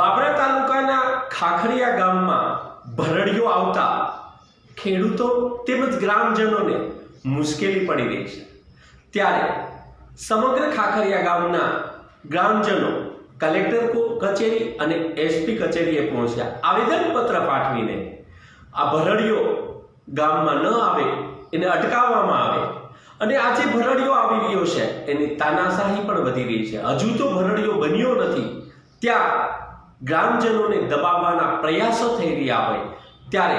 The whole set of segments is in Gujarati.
બાબરા તાલુકાના ખાખરિયા ગામમાં ભરડીઓ આવતા ખેડૂતો તેમજ ગ્રામજનોને મુશ્કેલી પડી રહી છે. ત્યારે સમગ્ર ખાખરિયા ગામના ગ્રામજનો કલેક્ટર કચેરી અને એસપી કચેરીએ પહોંચ્યા. આવેદનપત્ર પાઠવીને આ ભરડીઓ ગામમાં ન આવે, એને અટકાવવામાં આવે. અને આજે ભરડીઓ આવી રહ્યો છે, એની તાનાશાહી પણ વધી રહી છે. હજુ તો ભરડીઓ બન્યો નથી. ત્યાં ગ્રામજનોને દબાવવાના પ્રયાસો થઈ રહ્યા હોય, ત્યારે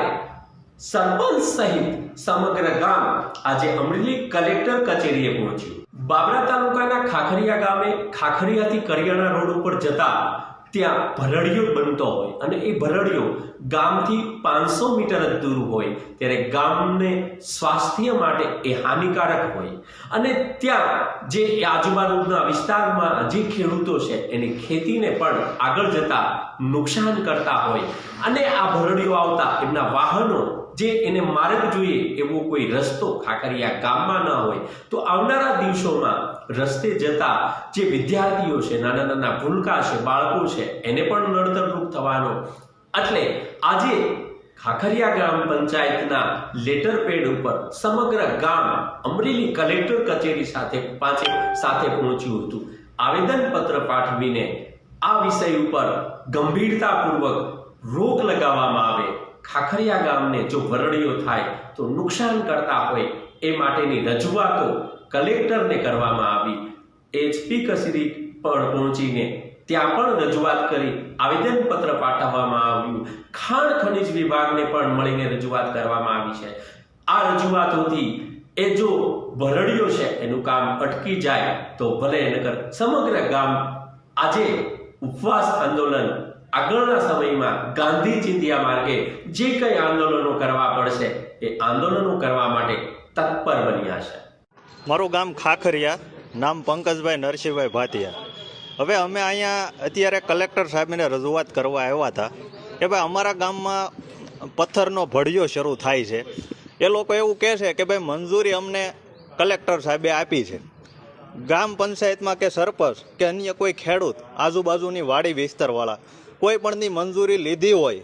સરપંચ સહિત સમગ્ર ગામ આજે અમરેલી કલેક્ટર કચેરીએ પહોંચ્યું. બાબરા તાલુકાના ખાખરિયા ગામે ખાખરિયાથી કરિયાણા રોડ ઉપર જતા ત્યાં ભરડિયો બનતો હોય અને એ ભરડિયો ગામથી પાંચસો મીટર જ દૂર હોય, ત્યારે ગામને સ્વાસ્થ્ય માટે એ હાનિકારક હોય. અને ત્યાં જે આજુબાજુના વિસ્તારમાં જે ખેડૂતો છે, એની ખેતીને પણ આગળ જતા નુકસાન કરતા હોય. અને આ ભરડીઓ આવતા એમના વાહનો જે એને માર્ગ જોઈએ એવો કોઈ રસ્તો ખાકરિયા ગામમાં ન હોય, તો આવનારા દિવસોમાં રસ્તે જતા જે વિદ્યાર્થીઓ છે, નાના નાના ભૂલકા છે, બાળકો છે, એને પણ નડતરરૂપ થવાનો. એટલે આજે ખાખરિયા ગ્રામ પંચાયતના લેટર પેડ ઉપર સમગ્ર ગામ અમરેલી કલેક્ટર કચેરી સાથે પાંચે સાથે પહોંચ્યું હતું. આવેદનપત્ર પાઠવીને આ વિષય ઉપર ગંભીરતાપૂર્વક રોક લગાવવામાં આવે. ખાખરિયા ગામને જો વરણીઓ થાય તો નુકસાન કરતા હોય એ માટેની રજૂઆતો કલેક્ટરને કરવામાં આવી. એચપી કચેરી પણ પહોંચીને ત્યાં પણ રજૂઆત કરી, આવેદનપત્ર પાઠવવામાં આવ્યું. ખાણ ખનિજ વિભાગને પણ મળીને રજૂઆત કરવામાં આવી છે. આ રજૂઆતોથી એ જો ભરડીઓ છે, એનું કામ અટકી જાય તો ભલે નગર સમગ્ર ગામ આજે ઉપવાસ આંદોલન આગળના સમયમાં ગાંધી ચિંધ્યા માર્ગે જે કંઈ આંદોલનો કરવા પડશે એ આંદોલનો કરવા માટે તત્પર બન્યા છે. મારું ગામ ખાખરિયા, નામ પંકજભાઈ નરસિંહભાઈ ભાતિયા હવે અમે અહીંયા અત્યારે કલેક્ટર સાહેબને રજૂઆત કરવા આવ્યા હતા કે ભાઈ અમારા ગામમાં પથ્થરનો ભડિયો શરૂ થાય છે. એ લોકો એવું કહે છે કે ભાઈ મંજૂરી અમને કલેક્ટર સાહેબે આપી છે. ગામ પંચાયતમાં કે સરપંચ કે અન્ય કોઈ ખેડૂત, આજુબાજુની વાડી વિસ્તારવાળા કોઈ પણની મંજૂરી લીધી હોય,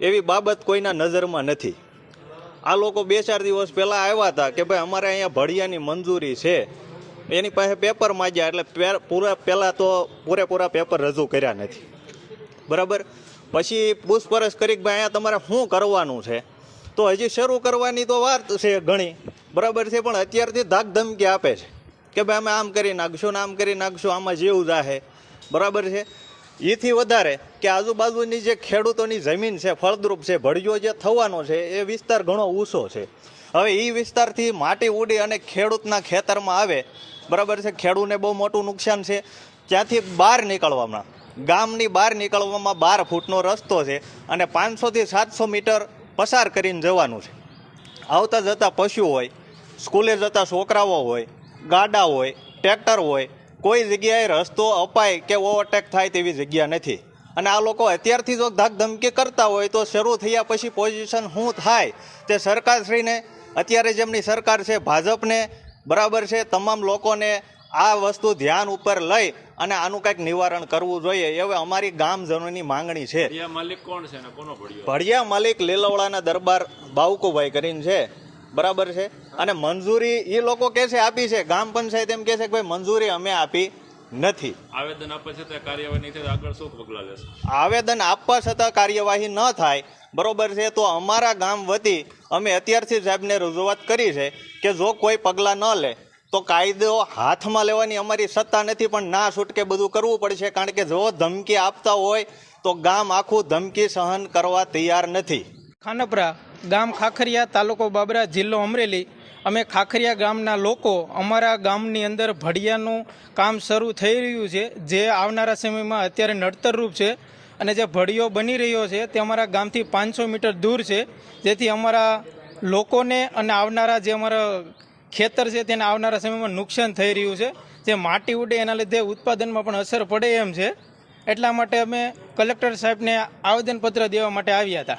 એવી બાબત કોઈના નજરમાં નથી. આ લોકો બે ચાર દિવસ પહેલાં આવ્યા હતા કે ભાઈ અમારે અહીંયા ભડિયાની મંજૂરી છે. એની પાસે પેપર માંગ્યા એટલે પૂરા પહેલાં તો પૂરેપૂરા પેપર રજૂ કર્યા નથી. બરાબર? પછી પૂછપરછ કરી કે ભાઈ અહીંયા તમારે શું કરવાનું છે? તો હજી શરૂ કરવાની તો વાત છે ઘણી. બરાબર છે, પણ અત્યારથી ધાક ધમકી આપે છે. કે ભાઈ અમે આમ કરી નાખશું ને આમ કરી નાખશું, આમાં જેવું જાહે. બરાબર છે? એથી વધારે કે આજુબાજુની જે ખેડૂતોની જમીન છે, ફળદ્રુપ છે, ભળિયો જે થવાનો છે, એ વિસ્તાર ઘણો ઊંચો છે. હવે એ વિસ્તારથી માટી ઉડી અને ખેડૂતના ખેતરમાં આવે, બરાબર છે ખેડૂતને બહુ મોટું નુકસાન છે. ત્યાંથી બહાર નીકળવામાં, ગામની બહાર નીકળવામાં બાર ફૂટનો રસ્તો છે અને પાંચસોથી સાતસો મીટર પસાર કરીને જવાનું છે. આવતા જતા પશુ હોય, સ્કૂલે જતા છોકરાઓ હોય, ગાડા હોય, ટ્રેક્ટર હોય કોઈ જગ્યાએ રસ્તો અપાય કે ઓવરટેક થાય તેવી જગ્યા નથી. અને આ લોકો અત્યારથી જો ધાકધમકી કરતા હોય તો શરૂ થયા પછી પોઝિશન શું થાય તે સરકારશ્રીને અત્યારે જેમની સરકાર છે ભાજપને બરાબર છે તમામ લોકોને આ વસ્તુ ધ્યાન ઉપર લઈ અને આનું કંઈક નિવારણ કરવું જોઈએ એવી અમારી ગામજનોની માંગણી છે. ભડિયા માલિક લીલવડાના દરબાર બાવકુભાઈ કરીને છે. બરાબર છે? અને મંજૂરી એ લોકો કહે છે આપી છે. ગામ પંચાયત એમ કહે છે કે ભાઈ મંજૂરી અમે આપી નથી. આવેદન આપે છે કાર્યવાહી નહીં આગળ શું પગલાં લેશે? આવેદન આપવા છતાં કાર્યવાહી ન થાય બરોબર છે? તો અમારા ગામ વતી અમે અત્યારથી સાહેબને રજૂઆત કરી છે કે જો કોઈ પગલાં ન લે તો કાયદો હાથમાં લેવાની અમારી સત્તા નથી પણ ના છૂટકે બધું કરવું પડશે. કારણ કે જો ધમકી આપતા હોય તો ગામ આખું ધમકી સહન કરવા તૈયાર નથી. ખાનપરા ગામ ખાખરિયા તાલુકો બાબરા જિલ્લો અમરેલી. અમે ખાખરિયા ગામના લોકો અમારા ગામની અંદર ભડિયાનું કામ શરૂ થઈ રહ્યું છે, જે આવનારા સમયમાં અત્યારે નડતરરૂપ છે. અને જે ભડિયો બની રહ્યો છે, તે અમારા ગામથી પાંચસો મીટર દૂર છે. જેથી અમારા લોકોને અને આવનારા જે અમારા ખેતર છે, તેને આવનારા સમયમાં નુકસાન થઈ રહ્યું છે. જે માટી ઉડે એના લીધે ઉત્પાદનમાં પણ અસર પડે એમ છે. એટલા માટે અમે કલેક્ટર સાહેબને આવેદનપત્ર દેવા માટે આવ્યા હતા.